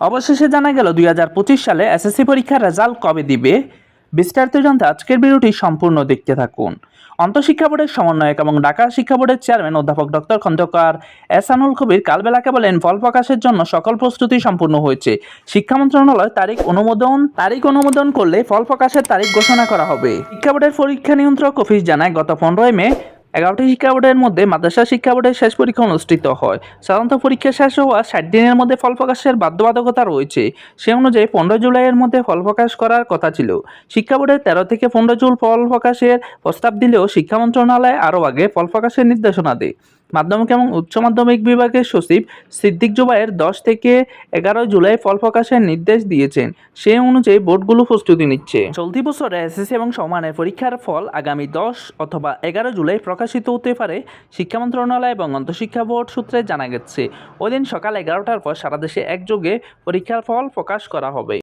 অবশেষে জানা গেল দুই হাজার পঁচিশ সালে এসএসসি পরীক্ষার রেজাল্ট কবে দিবে? বিস্তারিত জানতে আজকের ভিডিওটি সম্পূর্ণ দেখতে থাকুন। অন্তঃশিক্ষা বোর্ডের সমন্বয়ক এবং ঢাকা শিক্ষা বোর্ডের চেয়ারম্যান অধ্যাপক ডক্টর খন্দকার এসানুল কবির কালবেলাকে বলেন, ফল প্রকাশের জন্য সকল প্রস্তুতি সম্পূর্ণ হয়েছে। শিক্ষা মন্ত্রণালয় তারিখ অনুমোদন তারিখ অনুমোদন করলে ফল প্রকাশের তারিখ ঘোষণা করা হবে। শিক্ষা বোর্ডের পরীক্ষা নিয়ন্ত্রক অফিস জানায়, গত পনেরোই মে এগারোটি শিক্ষা বোর্ডের মধ্যে মাদ্রাসা শিক্ষা বোর্ডের শেষ পরীক্ষা অনুষ্ঠিত হয়। সাধারণত পরীক্ষা শেষ হওয়া ষাট দিনের মধ্যে ফল প্রকাশের বাধ্যবাধকতা রয়েছে। সে অনুযায়ী পনেরো জুলাইয়ের মধ্যে ফল প্রকাশ করার কথা ছিল। শিক্ষা বোর্ডের তেরো থেকে পনেরো জুল ফল প্রকাশের প্রস্তাব দিলেও শিক্ষা মন্ত্রণালয় আরও আগে ফল প্রকাশের নির্দেশনা দেয়। মাধ্যমিক এবং উচ্চ মাধ্যমিক বিভাগের সচিব সিদ্দিক জুবাইয়ের দশ থেকে এগারো জুলাই ফল প্রকাশের নির্দেশ দিয়েছেন। সেই অনুযায়ী বোর্ডগুলো প্রস্তুতি নিচ্ছে। চলতি বছরে এসএসসি এবং সমানের পরীক্ষার ফল আগামী দশ অথবা এগারো জুলাই প্রকাশিত হতে পারে, শিক্ষা মন্ত্রণালয় এবং অন্তঃশিক্ষা বোর্ড সূত্রে জানা গেছে। ওই দিন সকাল এগারোটার পর সারা দেশে একযোগে পরীক্ষার ফল প্রকাশ করা হবে।